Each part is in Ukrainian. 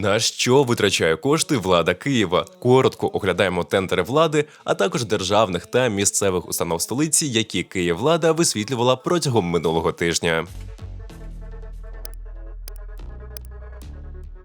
На що витрачає кошти влада Києва? Коротко оглядаємо тендери влади, а також державних та місцевих установ столиці, які Київвлада висвітлювала протягом минулого тижня.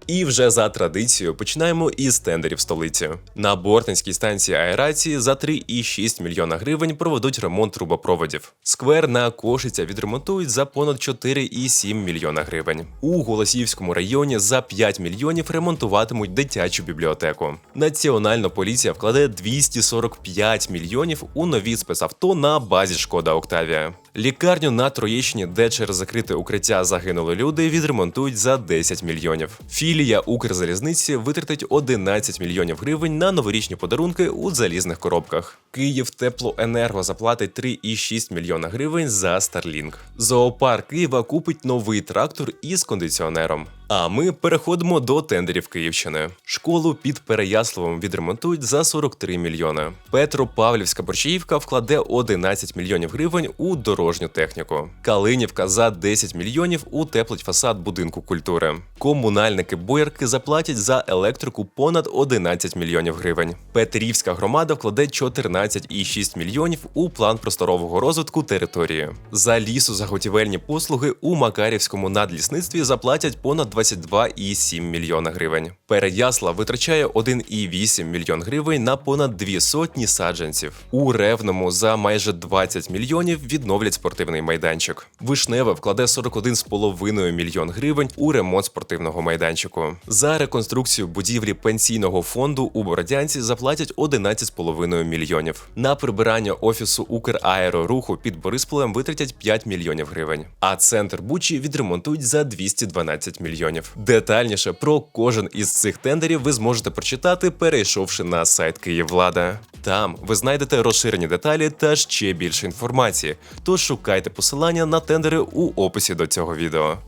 І вже за традицією починаємо із тендерів столиці. На Бортницькій станції аерації за 3,6 мільйона гривень проведуть ремонт трубопроводів. Сквер на Кошиця відремонтують за понад 4,7 мільйона гривень. У Голосіївському районі за 5 мільйонів ремонтуватимуть дитячу бібліотеку. Національна поліція вкладе 245 мільйонів у нові спецавто на базі Шкода Октавія. Лікарню на Троєщині, де через закрите укриття загинули люди, відремонтують за 10 мільйонів. Філія Укрзалізниці витратить 11 мільйонів гривень на новорічні подарунки у залізних коробках. Київ Теплоенерго заплатить 3,6 мільйона гривень за Starlink. Зоопарк Києва купить новий трактор із кондиціонером. А ми переходимо до тендерів Київщини. Школу під Переяславом відремонтують за 43 мільйони. Петропавлівська борщаївка вкладе 11 мільйонів гривень у дорожню техніку. Калинівка за 10 мільйонів утеплить фасад будинку культури. Комунальники боярки заплатять за електрику понад 11 мільйонів гривень. Петрівська громада вкладе 14,6 мільйонів у план просторового розвитку території. За лісозаготівельні послуги у Макарівському надлісництві заплатять понад 22,7 мільйона гривень. Переясла витрачає 1,8 мільйон гривень на понад дві сотні саджанців. У Ревному за майже 20 мільйонів відновлять спортивний майданчик. Вишневе вкладе 41,5 мільйон гривень у ремонт спортивного майданчику. За реконструкцію будівлі пенсійного фонду у Бородянці заплатять 11,5 мільйонів. На прибирання офісу Украероруху під Борисполем витратять 5 мільйонів гривень. А центр Бучі відремонтують за 212 мільйонів. Детальніше про кожен із цих тендерів ви зможете прочитати, перейшовши на сайт Київвлада. Там ви знайдете розширені деталі та ще більше інформації. Тож шукайте посилання на тендери у описі до цього відео.